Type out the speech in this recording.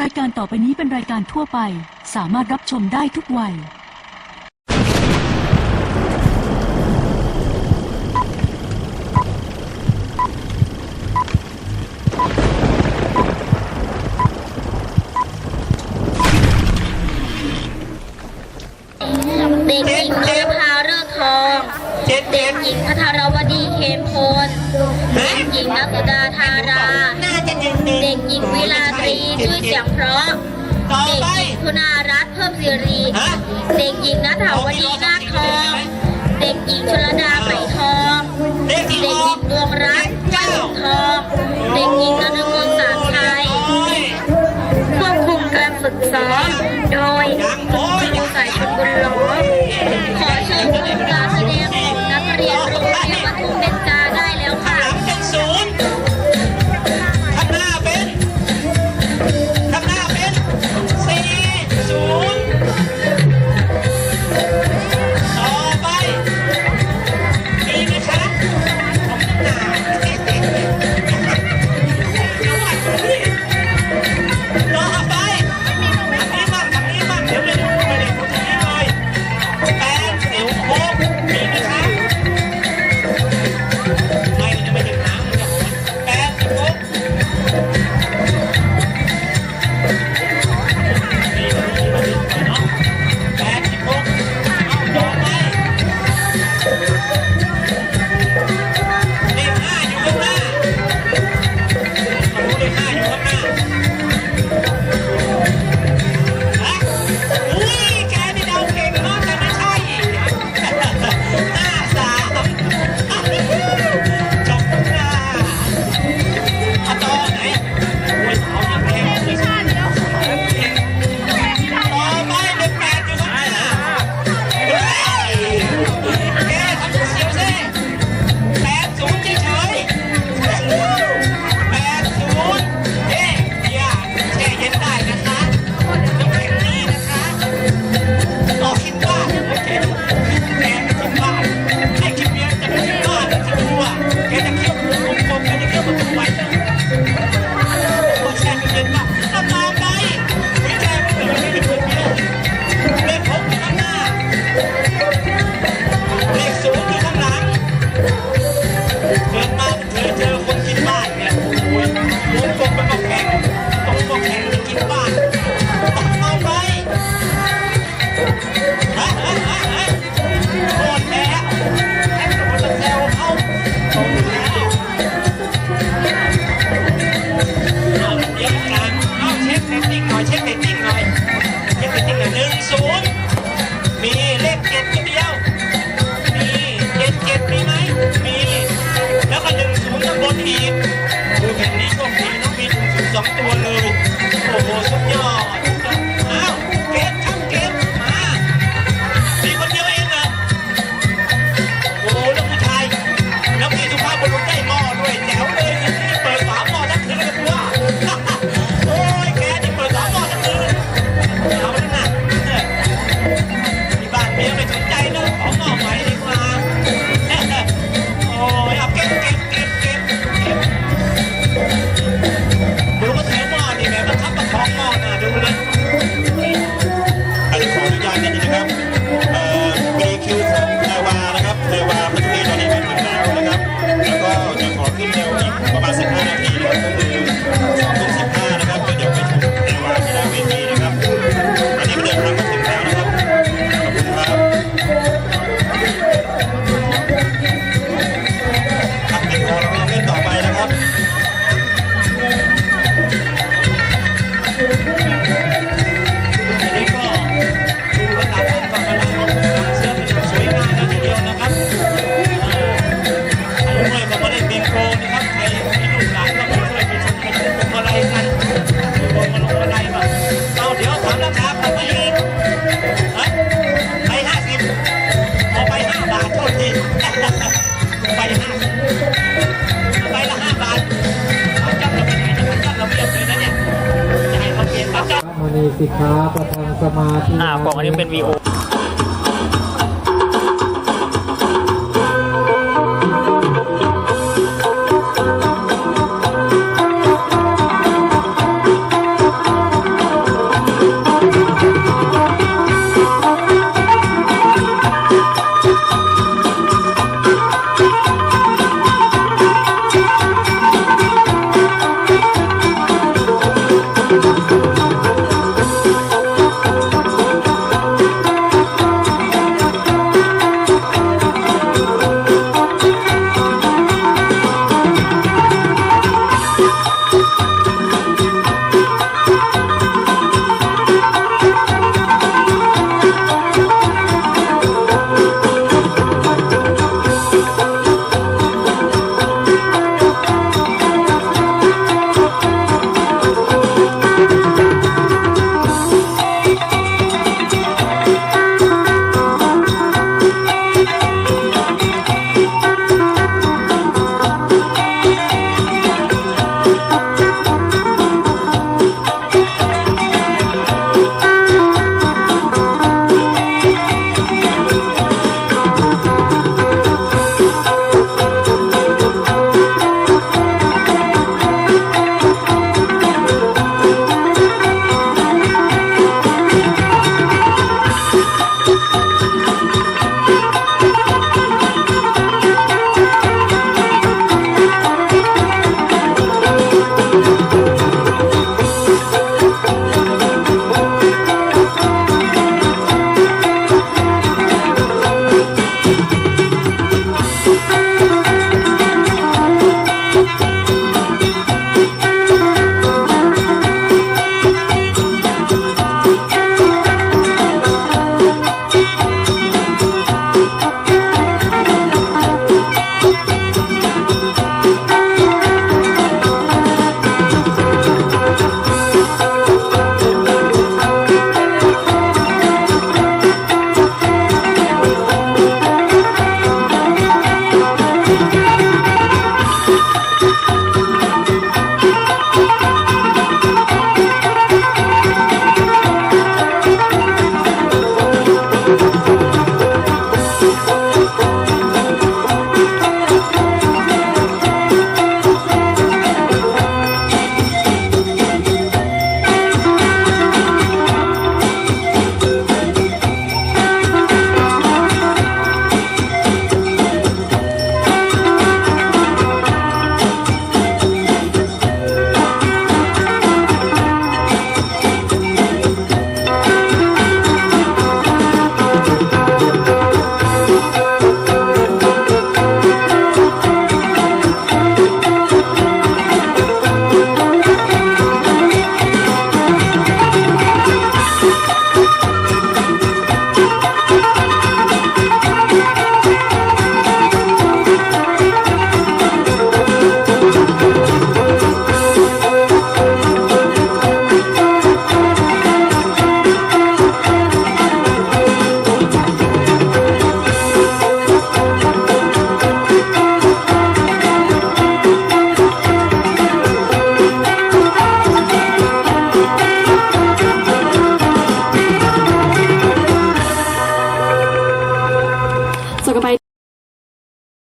รายการต่อไปนี้เป็นรายการทั่วไป สามารถรับชมได้ทุกวัย เด็กๆ เด็กหญิงพัทรวดีเขมพลเด็กหญิงนักดาธารา เด็กหญิงวิลาตรีชื่ยเสียงเพราะ เด็กหญิงธนารัตเพิ่มสิริ เด็กหญิงนัทวดีนาคทอง เด็กหญิงชลดาไหมทอง เด็กหญิงดวงรักจ้าทอง เด็กหญิงนันกุลสามไทยควบคุมการฝึกซ้อม I'm Oh, oh, oh. ิขาประทังสมาธิอ่ากล่องอันนี้เป็นวีโอ